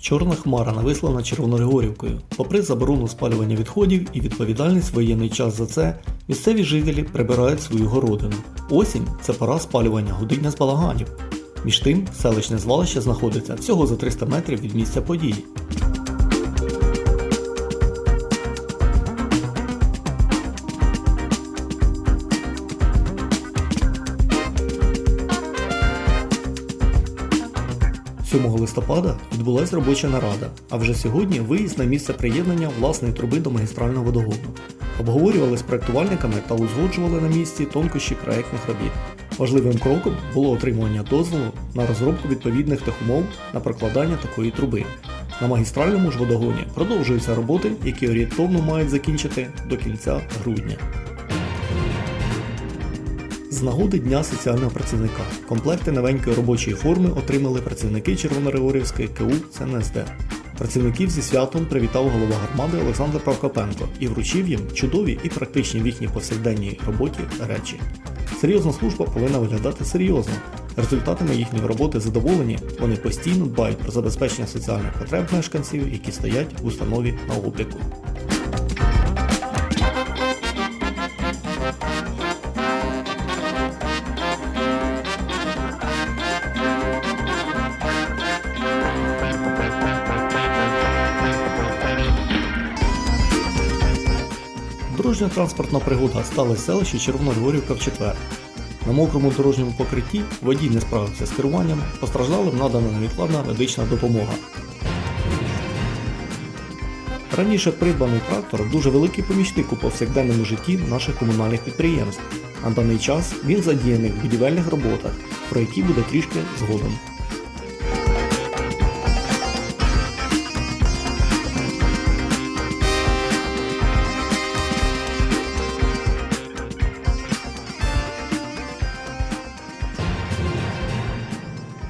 Чорна хмара нависла над Червоногригорівкою. Попри заборону спалювання відходів і відповідальність воєнний час за це, місцеві жителі прибирають свою городину. Осінь це пора спалювання годиння з балаганів. Між тим, селищне звалище знаходиться всього за 300 метрів від місця події. – 7 листопада відбулася робоча нарада, а вже сьогодні виїзд на місце приєднання власної труби до магістрального водогону. Обговорювали з проектувальниками та узгоджували на місці тонкощі проектних робіт. Важливим кроком було отримання дозволу на розробку відповідних техумов на прокладання такої труби. На магістральному ж водогоні продовжуються роботи, які орієнтовно мають закінчити до кінця грудня. З нагоди Дня соціального працівника комплекти новенької робочої форми отримали працівники Червонорегорівської КУ ЦНСД. Працівників зі святом привітав голова громади Олександр Правкопенко і вручив їм чудові і практичні в їхній повсякденній роботі речі. Серйозна служба повинна виглядати серйозно. Результатами їхньої роботи задоволені, вони постійно дбають про забезпечення соціальних потреб мешканців, які стоять в установі на обліку. Дорожня транспортна пригода сталася в селищі Червоногорівка в четвер. На мокрому дорожньому покритті водій не справився з керуванням, постраждалим надана невідкладна медична допомога. Раніше придбаний трактор дуже великий помічник у повсякденному житті наших комунальних підприємств. На даний час він задіяний в будівельних роботах, про які буде трішки згодом.